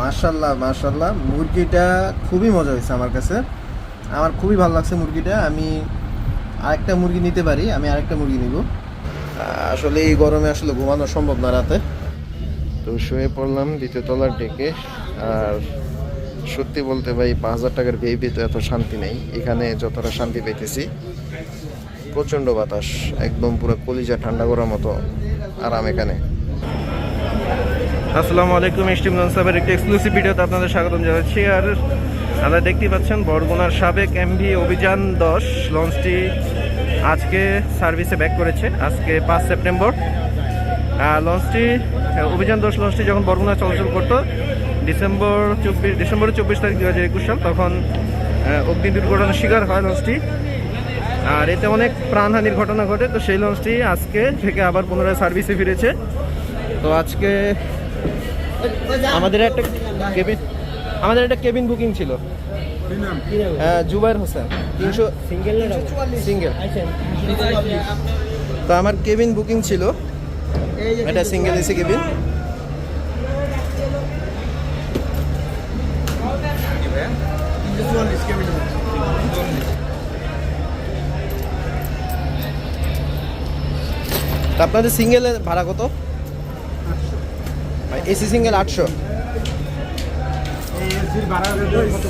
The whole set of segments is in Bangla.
মার্শাল্লাহ মার্শাল্লাহ মুরগিটা খুবই মজা হয়েছে আমার কাছে। আমার খুবই ভালো লাগছে মুরগিটা। আমি আরেকটা মুরগি নিতে পারি, আমি আরেকটা মুরগি নিব। আসলে এই গরমে আসলে ঘুমানো সম্ভব না রাতে। তো শুয়ে পড়লাম দ্বিতীয় তলার ডেকে। আর সত্যি বলতে ভাই, পাঁচ হাজার টাকার বেবি তো এত শান্তি নেই। এখানে যতটা শান্তি পেতেছি প্রচণ্ড বাতাস। একদম পুরো কলিজা ঠান্ডা করার মতো আরাম এখানে। আসসালামু আলাইকুম স্টিম সাহেবের একটি এক্সক্লুসিভ ভিডিওতে আপনাদের স্বাগতম জানাচ্ছি। আর আপনারা দেখতেই পাচ্ছেন বরগুনার সাবেক এমভি অভিযান দশ লঞ্চটি আজকে সার্ভিসে ব্যাক করেছে, আজকে পাঁচ সেপ্টেম্বর। লঞ্চটি অভিযান দশ লঞ্চটি যখন বরগুনা চলাচল করতো, ডিসেম্বর চব্বিশ ডিসেম্বরের চব্বিশ তারিখ দু হাজার একুশ সাল, তখন অগ্নি দুর্ঘটনার শিকার হয় লঞ্চটি। আর এতে অনেক প্রাণহানির ঘটনা ঘটে, তো সেই লঞ্চটি আজকে থেকে আবার পুনরায় সার্ভিসে ফিরেছে। তো আজকে আমাদের একটা কেবিন, আমাদের একটা কেবিন বুকিং ছিল। হ্যাঁ জুবাইর হোসেন, তিনশো সিঙ্গেল। সিঙ্গেল তো আমার কেবিন বুকিং ছিল। এটা সিঙ্গেল এসি কেবিন। আপনাদের সিঙ্গেলের ভাড়া কত? এসি সিঙ্গেল আটশো।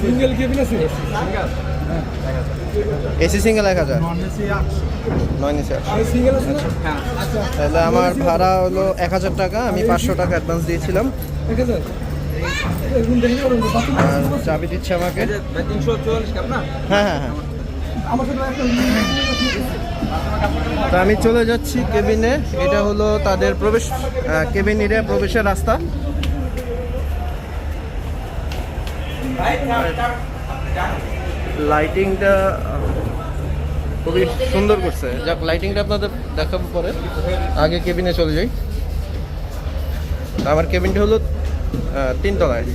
সিঙ্গেল কেবিন আছে? এসি সিঙ্গেল এক হাজার। নন এসি আছে না? তাহলে আমার ভাড়া হলো এক হাজার টাকা আমি পাঁচশো টাকা অ্যাডভান্স দিয়েছিলাম। আর চাবি দিচ্ছে আমাকে। হ্যাঁ হ্যাঁ হ্যাঁ। আমার সাথে একটা তো আমি চলে যাচ্ছি কেবিনে। এটা হলো তাদের প্রবেশ কেবিন এরিয়া প্রবেশের রাস্তা। লাইটিংটা খুবই সুন্দর করছে। যাক লাইটিংটা আপনাদের দেখাবো পরে। আগে কেবিনে চলে যাই। আমার কেবিনটা হলো তিনতলায়।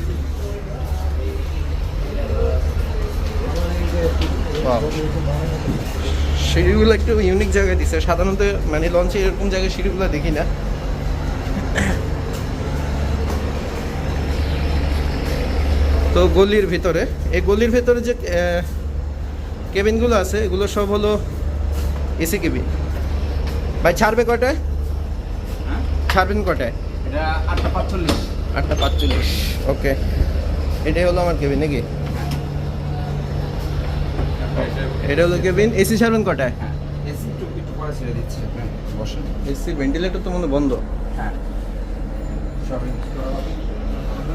Wow. সিঁড়িগুলো একটু ইউনিক জায়গায় দিছে। সাধারণত মানে লঞ্চে এরকম জায়গায় সিঁড়িগুলো দেখি না। তো গলির ভিতরে এই গলির ভিতরে যে কেবিনগুলো আছে এগুলো সব হলো এসি কেবিন ভাই ছাড়বে কটায় ছাড়বেন কটায় আটটা পাঁচচল্লিশ। আটটা পাঁচচল্লিশ ওকে এটাই হলো আমার কেবিন নাকি? এটা হলো কেবিন। এসি ছাড়বেন কটায়? হ্যাঁ এসি একটু একটু পরে ছেড়ে দিচ্ছি। বসেন। এসি ভেন্টিলেটর তো মনে বন্ধ। হ্যাঁ। শপিং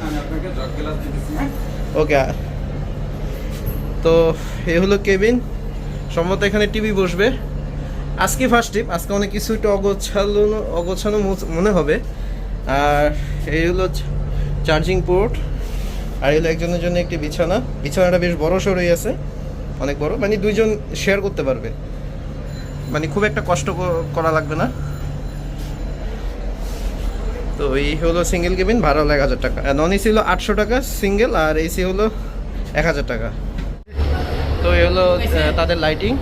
আমি আপনাকে জগ গ্লাস দিতেছি ওকে। তো এ হলো কেবিন। সম্ভবত এখানে টিভি বসবে। আজকে ফার্স্ট ট্রিপ আজকে অনেক কিছু একটু অগোছালো অগোছানো মনে হবে। আর এই হলো চার্জিং পোর্ট আর এই হলো একজনের জন্য একটি বিছানা। বিছানাটা বেশ বড় সড়ই আছে। অনেক বড়। মানে দুইজন শেয়ার করতে পারবে। মানে খুব একটা কষ্ট করা লাগবে না। তো এই হলো সিঙ্গেল কেবিন ভাড়া হলো এক হাজার টাকা। নন এসি হলো আটশো টাকা সিঙ্গেল আর এসি হলো এক হাজার টাকা। তো এই হলো তাদের লাইটিং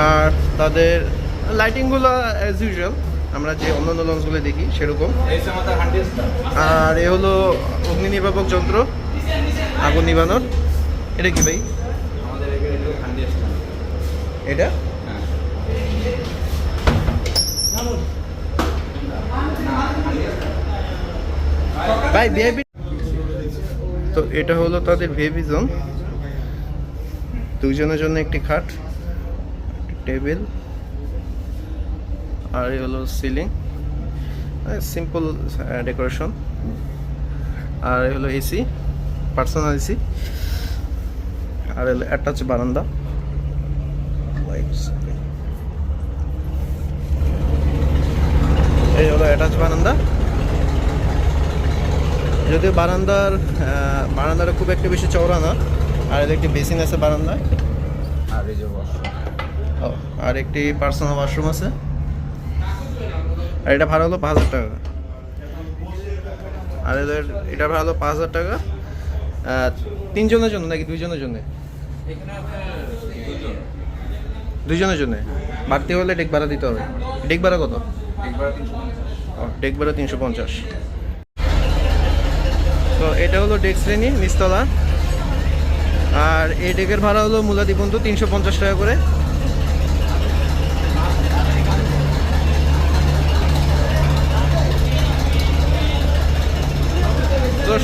আর তাদের লাইটিংগুলো অ্যাজ ইউজুয়াল আমরা যে অন্যান্য লঞ্চগুলো দেখি সেরকম। আর এ হলো অগ্নি নির্বাপক যন্ত্র আগুন নিবানোর। এটা কি ভাই? এটা? হ্যাঁ। ভাই ভিআইপি তো এটা হলো তাদের ভিআইপি জোন দুজনের জন্য একটি খাট টেবিল আর এই হলো সিলিং সিম্পল ডেকোরেশন আর এই হলো এসি পার্সোনাল এসি আর হলো অ্যাটাচ বারান্দা। এই হলো অ্যাটাচ বারান্দা। যদিও বারান্দার বারান্দাটা খুব একটা বেশি চওড়া না আর এর একটি বেসিন আছে বারান্দায়। আর এই যে বস আর একটি পার্সোনাল ওয়াশরুম আছে। আর এটা ভাড়া হলো পাঁচ হাজার টাকা। আর এদের এটা ভাড়া হলো পাঁচ হাজার টাকা। তিনজনের জন্য নাকি দুইজনের জন্য? দুইজনের জন্য। বাড়তি হলে ডেক ভাড়া দিতে হবে। ডেক ভাড়া কত? ডেক ভাড়া তিনশো পঞ্চাশ। তো এটা হলো ডেক শ্রেণি, নিচতলা। আর এই ডেকের ভাড়া হলো মূলাদি পর্যন্ত তিনশো পঞ্চাশ টাকা করে।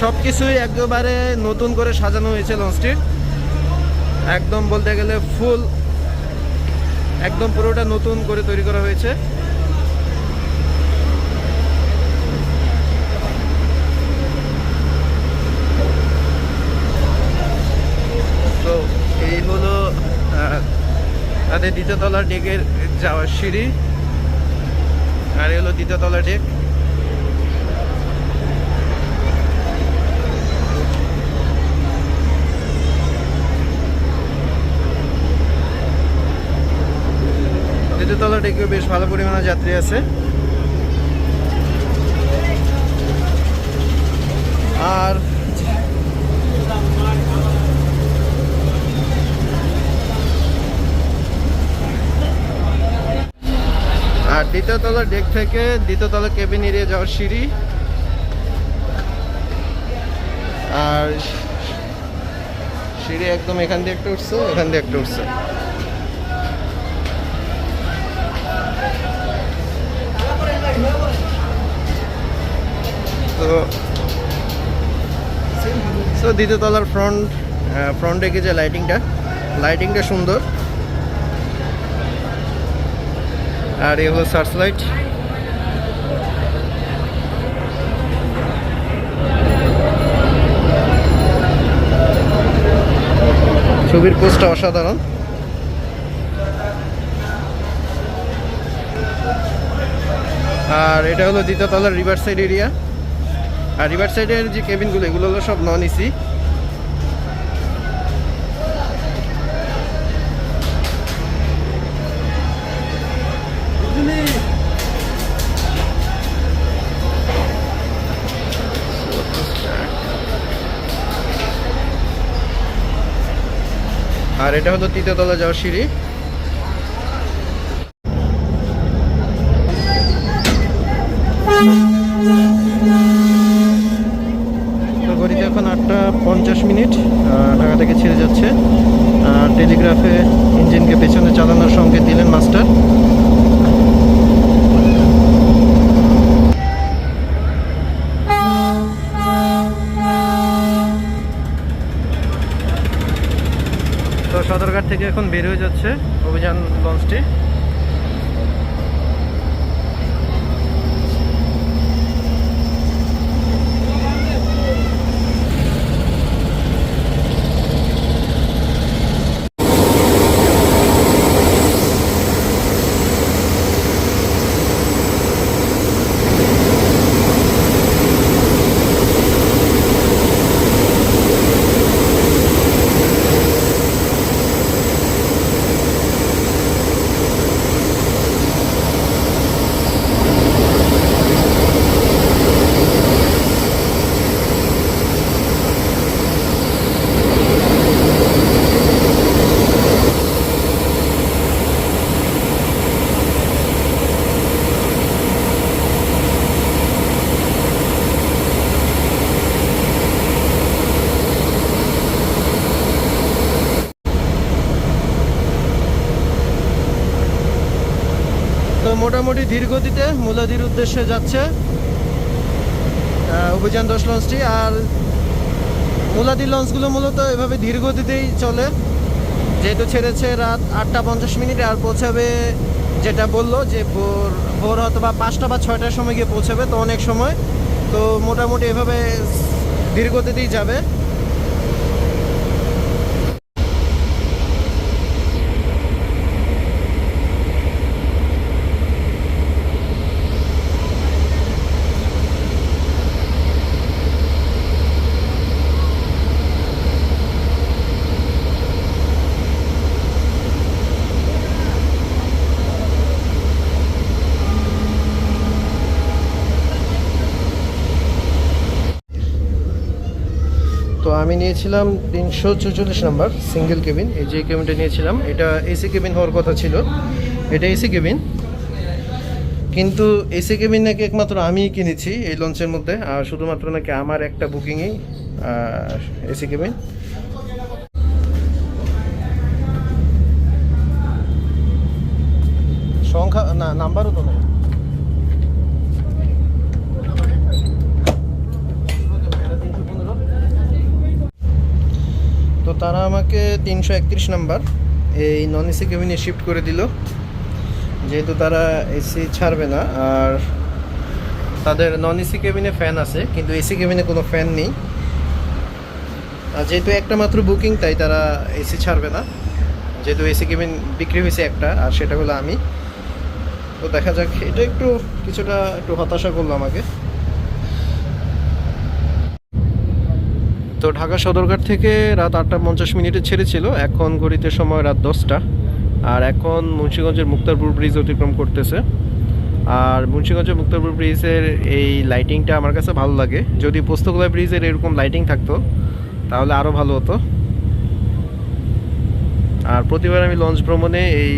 সব কিছুই একেবারে নতুন করে সাজানো হয়েছে লঞ্চটির একদম বলতে গেলে ফুল একদম পুরোটা নতুন করে তৈরি করা হয়েছে। তো এই হলো তাদের দ্বিতীয় তলার ডেকের যাওয়ার সিঁড়ি। আর এই হলো দ্বিতীয় ডেক দ্বিতীয় তলার ডেকে বেশ ভালো পরিমাণে যাত্রী আছে। আর আর দ্বিতীয় তলার ডেক থেকে দ্বিতীয় তলা কেবিন এরিয়া যাওয়ার সিঁড়ি। আর সিঁড়ি একদম এখান দিয়ে একটা উঠছে এখান দিয়ে একটা উঠছে। তো দ্বিতীয় তলার ফ্রন্ট ফ্রন্ট যে লাইটিংটা লাইটিংটা সুন্দর। আর এ হলো সার্চ লাইট ছবির পোস্টটা অসাধারণ। আর এটা হলো দ্বিতীয় তলার রিভার সাইড এরিয়া আর রিভার সাইডের যে কেবিনগুলো এগুলো হলো সব নন এসি আর এটা হলো তৃতীয় তলা যাওয়ার সিঁড়ি তো ঘড়িতে এখন আটটা পঞ্চাশ মিনিট আহ, ঢাকা থেকে ছেড়ে যাচ্ছে আর টেলিগ্রাফে ইঞ্জিনকে পেছনে চালানোর সংকেত দিলেন মাস্টার তো সদরঘাট থেকে এখন বের হয়ে যাচ্ছে অভিযান লঞ্চটি। মোটামুটি ধীর গতিতে মূলাদির উদ্দেশ্যে যাচ্ছে অভিযান দশ লঞ্চটি। আর মূলাদির লঞ্চগুলো মূলত এভাবে ধীর গতিতেই চলে। যেহেতু ছেড়েছে রাত আটটা পঞ্চাশ মিনিটে, আর পৌঁছাবে যেটা বলল যে ভোর ভোর হয়তো বা পাঁচটা বা ছয়টার সময় গিয়ে পৌঁছাবে, তো অনেক সময়। তো মোটামুটি এভাবে ধীর গতিতেই যাবে তো আমি নিয়েছিলাম তিনশো চৌচল্লিশ নাম্বার সিঙ্গেল কেবিন, এই যে কেবিনটা নিয়েছিলাম, এটা এসি কেবিন হওয়ার কথা ছিল। এটা এসি কেবিন, কিন্তু এসি কেবিন নাকি একমাত্র আমিই কিনেছি এই লঞ্চের মধ্যে, আর শুধুমাত্র নাকি আমার একটা বুকিংই এসি কেবিন। সংখ্যা, না, নাম্বারও তো নেই। তারা আমাকে তিনশো একত্রিশ নাম্বার এই নন এসি কেবিনে শিফট করে দিল। যেহেতু তারা এসি ছাড়বে না, আর তাদের নন এসি কেবিনে ফ্যান আছে, কিন্তু এসি কেবিনে কোনো ফ্যান নেই। আর যেহেতু একটা মাত্র বুকিং তাই তারা এসি ছাড়বে না। যেহেতু এসি কেবিন বিক্রি হয়েছে একটা, আর সেটা হলো আমি। তো দেখা যাক, এটা একটু কিছুটা, একটু হতাশা করল আমাকে। তো ঢাকা সদরঘাট থেকে রাত আটটা পঞ্চাশ মিনিটে ছেড়েছিল। এখন ঘড়িতে সময় রাত দশটা। আর এখন মুন্সিগঞ্জের মুক্তারপুর ব্রিজ অতিক্রম করতেছে। আর মুন্সিগঞ্জের মুক্তারপুর ব্রিজের এই লাইটিংটা আমার কাছে ভালো লাগে। যদি পোস্তগোলা ব্রিজের এরকম লাইটিং থাকতো, তাহলে আরও ভালো হতো। আর প্রতিবার আমি লঞ্চ ভ্রমণে এই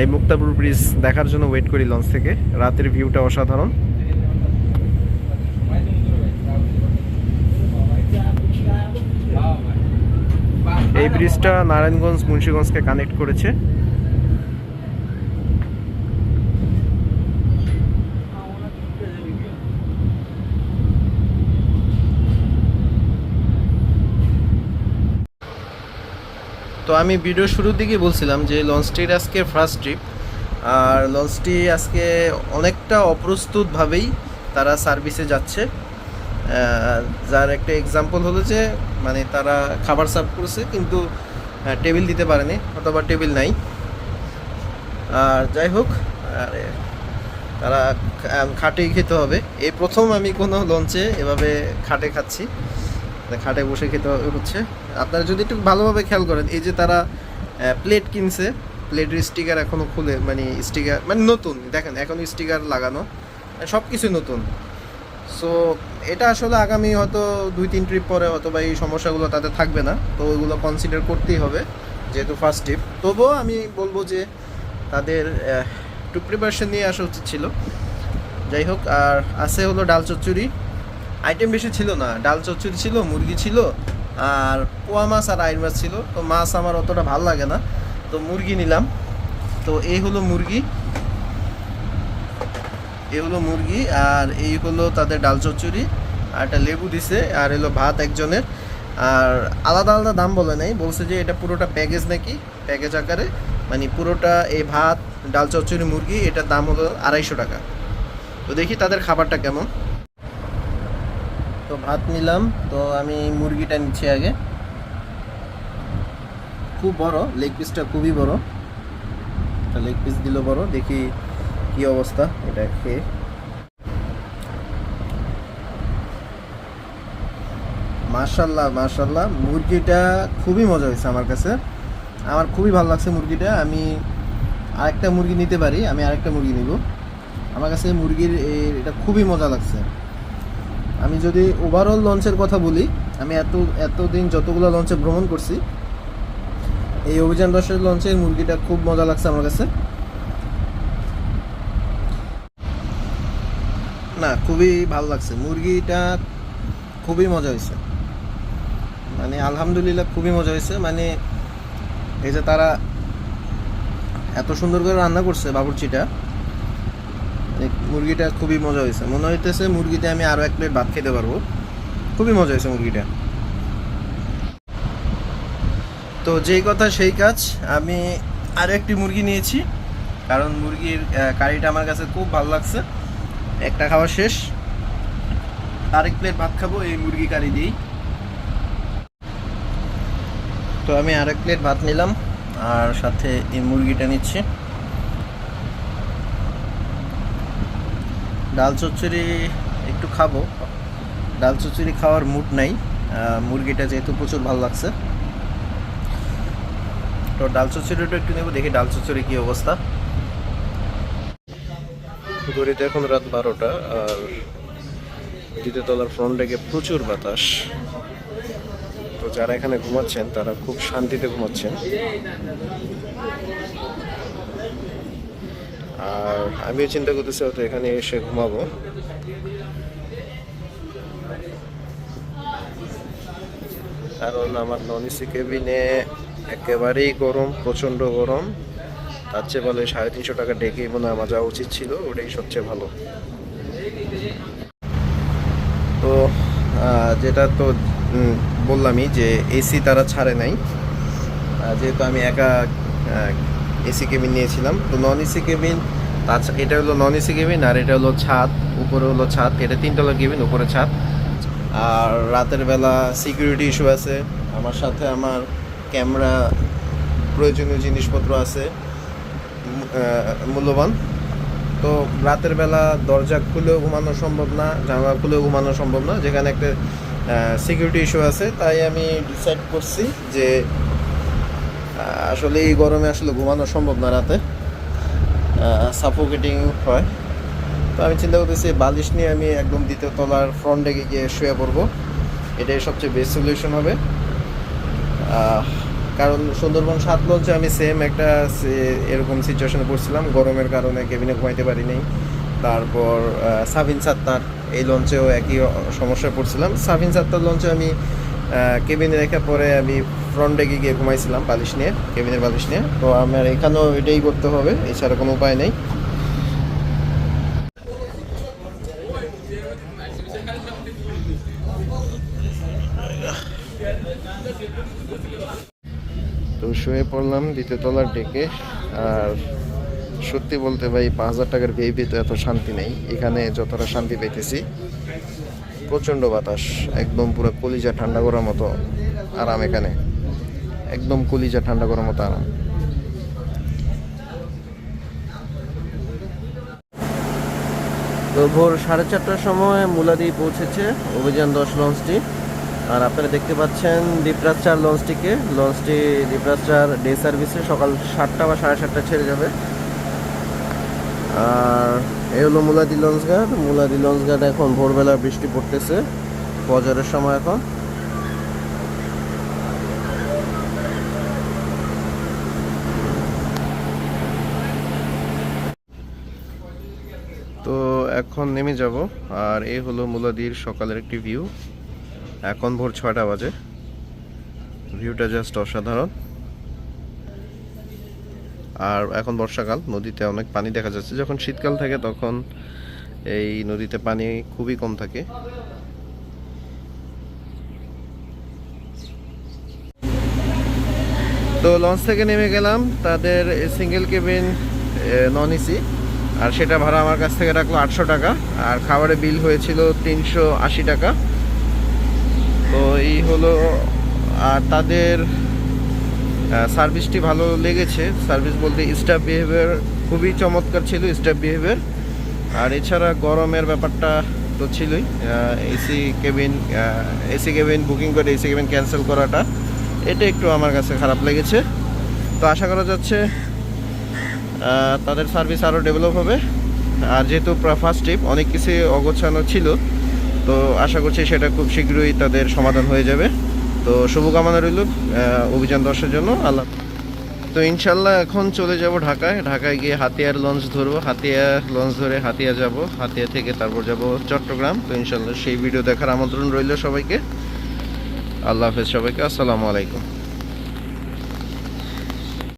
এই মুক্তাপুর ব্রিজ দেখার জন্য ওয়েট করি লঞ্চ থেকে। রাতের ভিউটা অসাধারণ। এই ব্রিজটা নারায়ণগঞ্জ, মুন্সীগঞ্জকে কানেক্ট করেছে। তো আমি ভিডিও শুরুর দিকে বলছিলাম যে লঞ্চটির আজকে ফার্স্ট ট্রিপ আর লঞ্চটি আজকে অনেকটা অপ্রস্তুতভাবেই তারা সার্ভিসে যাচ্ছে। যার একটা এক্সাম্পল হলো যে মানে তারা খাবার সার্ভ করেছে, কিন্তু টেবিল দিতে পারেনি, অথবা টেবিল নাই। আর যাই হোক, আর, তারা খাটেই খেতে হবে। এই প্রথম আমি কোনো লঞ্চে এভাবে খাটে খাচ্ছি। মানে খাটে বসে খেতে হচ্ছে। আপনারা যদি একটু ভালোভাবে খেয়াল করেন, এই যে তারা প্লেট কিনছে প্লেটের স্টিকার এখনও খুলে মানে স্টিকার মানে নতুন, দেখেন, এখন স্টিকার লাগানো সব কিছু নতুন। সো এটা আসলে আগামী হয়তো দুই, তিন ট্রিপ পরে হয়তো বা এই সমস্যাগুলো তাদের থাকবে না। তো ওইগুলো কনসিডার করতেই হবে, যেহেতু ফার্স্ট ট্রিপ তবুও আমি বলব যে, তাদের একটু প্রিপারেশন নিয়ে আসা উচিত ছিল। যাই হোক, আর আছে হলো ডাল চচ্চড়ি। আইটেম বেশি ছিল না। ডাল চচ্চড়ি ছিল, মুরগি ছিল, আর পোয়া মাছ আর আইর মাছ ছিল। তো মাছ আমার অতটা ভালো লাগে না। তো মুরগি নিলাম। তো এই হলো মুরগি। এই হলো মুরগি, আর এই হলো তাদের ডাল চচ্চড়ি, আর একটা লেবু দিছে, আর এলো ভাত একজনের। আর আলাদা আলাদা দাম বলে নাই, বলছে যে এটা পুরোটা প্যাকেজ নাকি, প্যাকেজ আকারে। মানে পুরোটা এই ভাত, ডাল চচ্চড়ি, মুরগি, এটার দাম হলো আড়াইশো টাকা। তো দেখি তাদের খাবারটা কেমন। তো ভাত নিলাম, তো আমি মুরগিটা নিচ্ছি আগে। খুব বড় লেগ পিসটা খুবই বড়। লেগ পিস দিল বড়, দেখি কি অবস্থা? এটা খেয়ে মার্শাল্লাহ মার্শাল্লাহ মুরগিটা খুবই মজা হয়েছে আমার কাছে। আমার খুবই ভালো লাগছে মুরগিটা। আমি আরেকটা মুরগি নিতে পারি, আমি আরেকটা মুরগি নিব। আমার কাছে মুরগির এটা খুবই মজা লাগছে। আমি যদি ওভারঅল লঞ্চের কথা বলি, আমি এত, এতদিন যতগুলো লঞ্চে ভ্রমণ করছি, এই অভিযান দশের লঞ্চের মুরগিটা খুব মজা লাগছে আমার কাছে। না, খুবই ভালো লাগছে। মুরগিটা খুবই মজা হয়েছে মানে আলহামদুলিল্লাহ খুবই মজা হয়েছে মানে এই যে তারা এত সুন্দর করে রান্না করছে বাবুর্চিটা মানে মুরগিটা খুবই মজা হয়েছে মনে হইতেছে মুরগিতে আমি আরও এক প্লেট ভাত খেতে পারব। খুবই মজা হয়েছে মুরগিটা। তো যেই কথা সেই কাজ, আমি আরও একটি মুরগি নিয়েছি, কারণ মুরগির কারিটা আমার কাছে খুব ভালো লাগছে। একটা খাওয়া শেষ। আরেক প্লেট ভাত খাব, এই মুরগি কারি দিয়েই। তো আমি আরেক প্লেট ভাত নিলাম, আর সাথে এই মুরগিটা নিচ্ছি। ডাল চচ্চড়ি একটু খাব। ডাল চচ্চড়ি খাওয়ার মুড নাই মুরগিটা যেহেতু প্রচুর ভালো লাগছে। তো ডাল চচ্চড়িটা একটু নেব, দেখি ডাল চচ্চড়ি কি অবস্থা। ঘড়িতে এখন রাত বারোটা, আর দ্বিতীয় তলার ফ্রন্ট ডেকে প্রচুর বাতাস। তো যারা এখানে ঘুমাচ্ছেন, তারা খুব শান্তিতে ঘুমাচ্ছেন। আর আমিও চিন্তা করতেছি হয়তো এখানে এসে ঘুমাবো। কারণ আমার নন এসি কেবিনে একেবারেই গরম, প্রচণ্ড গরম। তার চেয়ে বলে সাড়ে তিনশো টাকা ডেকেই মনে হয় আমার যাওয়া উচিত ছিল, ওটাই সবচেয়ে ভালো। তো যেটা তো বললামই যে এসি তারা ছাড়ে নাই। যেহেতু আমি একা এসি কেবিন নিয়েছিলাম, তো নন এসি কেবিন তাছাড়া এটা হলো নন এসি কেবিন আর এটা হলো ছাদ, উপরে হলো ছাদ, এটা তিনতলা কেবিন উপরে ছাদ। আর রাতের বেলা সিকিউরিটি ইস্যু আছে, আমার সাথে আমার ক্যামেরা প্রয়োজনীয় জিনিসপত্র আছে। মূল্যবান। তো রাতের বেলা দরজা খুলেও ঘুমানো সম্ভব না, জানলা খুলেও ঘুমানো সম্ভব না, যেখানে একটা সিকিউরিটি ইস্যু আছে। তাই আমি ডিসাইড করছি যে আসলে এই গরমে আসলে ঘুমানো সম্ভব না রাতে। সাফোকেটিং হয়। তো আমি চিন্তা করতেছি, বালিশ নিয়ে আমি একদম দ্বিতীয় তলার ফ্রন্ট গিয়ে শুয়ে পড়ব। এটাই সবচেয়ে বেস্ট সলিউশন হবে। কারণ সুন্দরবন সাত লঞ্চে আমি সেম একটা এরকম সিচুয়েশনে পড়ছিলাম। গরমের কারণে কেবিনে ঘুমাইতে পারি নাই তারপর সাবিন সাত্তার, এই লঞ্চেও একই সমস্যায় পড়ছিলাম। সাবিন সাত্তার লঞ্চে আমি কেবিনে রেখে পরে আমি ফ্রন্ট ডেকে গিয়ে ঘুমাইছিলাম, বালিশ নিয়ে কেবিনের বালিশ নিয়ে। তো আমার এখানেও এটাই করতে হবে, এছাড়া কোনো উপায় নেই। তো শুয়ে পড়লাম দ্বিতীয় তলার ডেকে আর সত্যি বলতে ভাই, পাঁচ হাজার টাকার ভিআইপি তো এত শান্তি নেই। এখানে যতটা শান্তি পেতেছি প্রচণ্ড বাতাস, একদম পুরো কলিজা ঠান্ডা করার মতো আরাম এখানে। একদম কলিজা ঠান্ডা করার মতো আরাম। তো ভোর সাড়ে চারটার সময় মুলাদি পৌঁছেছে অভিযান দশ লঞ্চটি। আর আপনারা দেখতে পাচ্ছেন দ্বীপরাজ চার লঞ্চটিকে। লঞ্চটি দ্বীপরাজ চার ডে সার্ভিসে সকাল সাতটা বা সাড়ে সাতটা ছেড়ে যাবে। আর এই হলো মুলাদি লঞ্চ ঘাট মুলাদি লঞ্চ ঘাট এখন ভোরবেলা বৃষ্টি পড়তেছে ফজরের সময় এখন। তো এখন নেমে যাব, আর এই হলো মুলাদির সকালের একটি ভিউ এখন ভোর ছয়টা বাজে। ভিউটা জাস্ট অসাধারণ। আর এখন বর্ষাকাল, নদীতে অনেক পানি দেখা যাচ্ছে। যখন শীতকাল থাকে তখন এই নদীতে পানি খুবই কম থাকে। তো লঞ্চ থেকে নেমে গেলাম। তাদের সিঙ্গেল কেবিন নন এসি আর সেটা ভাড়া আমার কাছ থেকে রাখল আটশো টাকা। আর খাবারের বিল হয়েছিল তিনশো আশি টাকা। তো এই হলো, আর তাদের সার্ভিসটি ভালো লেগেছে। সার্ভিস বলতে স্টাফ বিহেভিয়ার খুবই চমৎকার ছিল স্টাফ বিহেভিয়ার আর এছাড়া গরমের ব্যাপারটা তো ছিলই। AC cabin AC cabin booking করে এসি কেবিন ক্যান্সেল করাটা, এটা একটু আমার কাছে খারাপ লেগেছে। তো আশা করা যাচ্ছে তাদের সার্ভিস আরও ডেভেলপ হবে। আর যেহেতু ফার্স্ট ট্রিপ অনেক কিছু অগোছানো ছিল তো আশা করছি সেটা খুব শীঘ্রই তাদের সমাধান হয়ে যাবে। তো শুভকামনা রইল অভিযান দর্শের জন্য। আল্লাহ তো ইনশাল্লাহ এখন চলে যাব ঢাকায়। ঢাকায় গিয়ে হাতিয়ার লঞ্চ ধরবো। হাতিয়া লঞ্চ ধরে হাতিয়া যাব। হাতিয়া থেকে তারপর যাব চট্টগ্রাম। তো ইনশাল্লাহ সেই ভিডিও দেখার আমন্ত্রণ রইল সবাইকে। আল্লাহ হাফেজ সবাইকে। আসসালামু আলাইকুম।